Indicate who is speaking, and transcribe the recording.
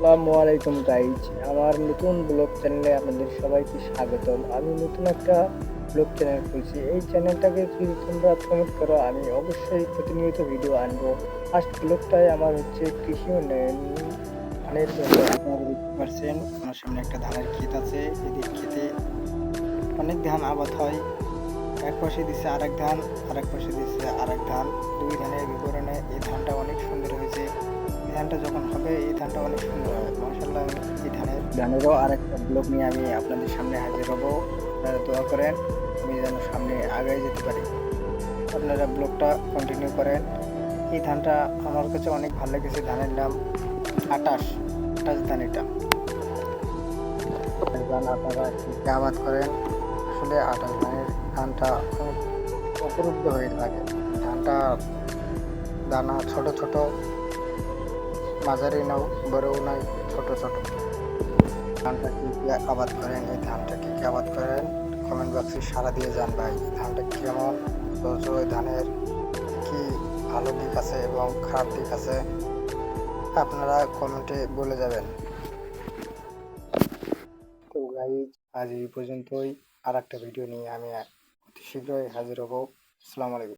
Speaker 1: আসসালামু আলাইকুম গাইজ আমার নতুন ব্লগ চ্যানেলে আপনাদের সবাইকে স্বাগতম। আমি নতুন একটা ব্লগ চ্যানেল খুলছি। এই চ্যানেলটাকে যদি তোমরা প্রমোট করো, আমি অবশ্যই প্রতিনিয়ত ভিডিও আনব। ফার্স্ট ব্লগটাই আমার হচ্ছে কৃষি উন্নয়ন ধানের পাচ্ছেন, আমার সামনে একটা ধানের ক্ষেত আছে। এদিক ক্ষেতে অনেক ধান আবাদ হয়। এক পাশে দিচ্ছে আরেক ধান, আরেক পাশে দিচ্ছে আরেক ধান। দুই ধানের বিবরণে ধানটা যখন হবে, এই ধানটা অনেক সুন্দর হবে। মাসাল্লাহ এই ধানের। ধানেরও আরেকটা ব্লগ নিয়ে আমি আপনাদের সামনে হাজির হব। আপনারা দোয়া করেন, আমি যেন সামনে আগায় যেতে পারি। আপনারা ব্লগটা কন্টিনিউ করেন। এই ধানটা আমার কাছে অনেক ভালো লেগেছে, ধানের নাম আটাশ আটাশ ধান এটা। ধান আপনারা আবাদ করেন। আসলে আটাশ ধানের ধানটা অনেক উপলব্ধ হয়ে থাকে। ধানটা দানা ছোট ছোট মাঝারি নাও, বড়ও নাই, ছোট ছোট। ধানটা কি কি আবাদ করেন? এই ধানটা কি কি আবাদ করেন? কমেন্ট বক্সে সারা দিয়ে যান ভাই, এই ধানটা কেমন? অথচ ধানের কি ভালো দিক আছে এবং খারাপ দিক আছে? আপনারা কমেন্টে বলে যাবেন। তো গাইজ আজ এই পর্যন্তই। আর একটা ভিডিও নিয়ে আমি অতি শীঘ্রই হাজির হব। আসসালামু আলাইকুম।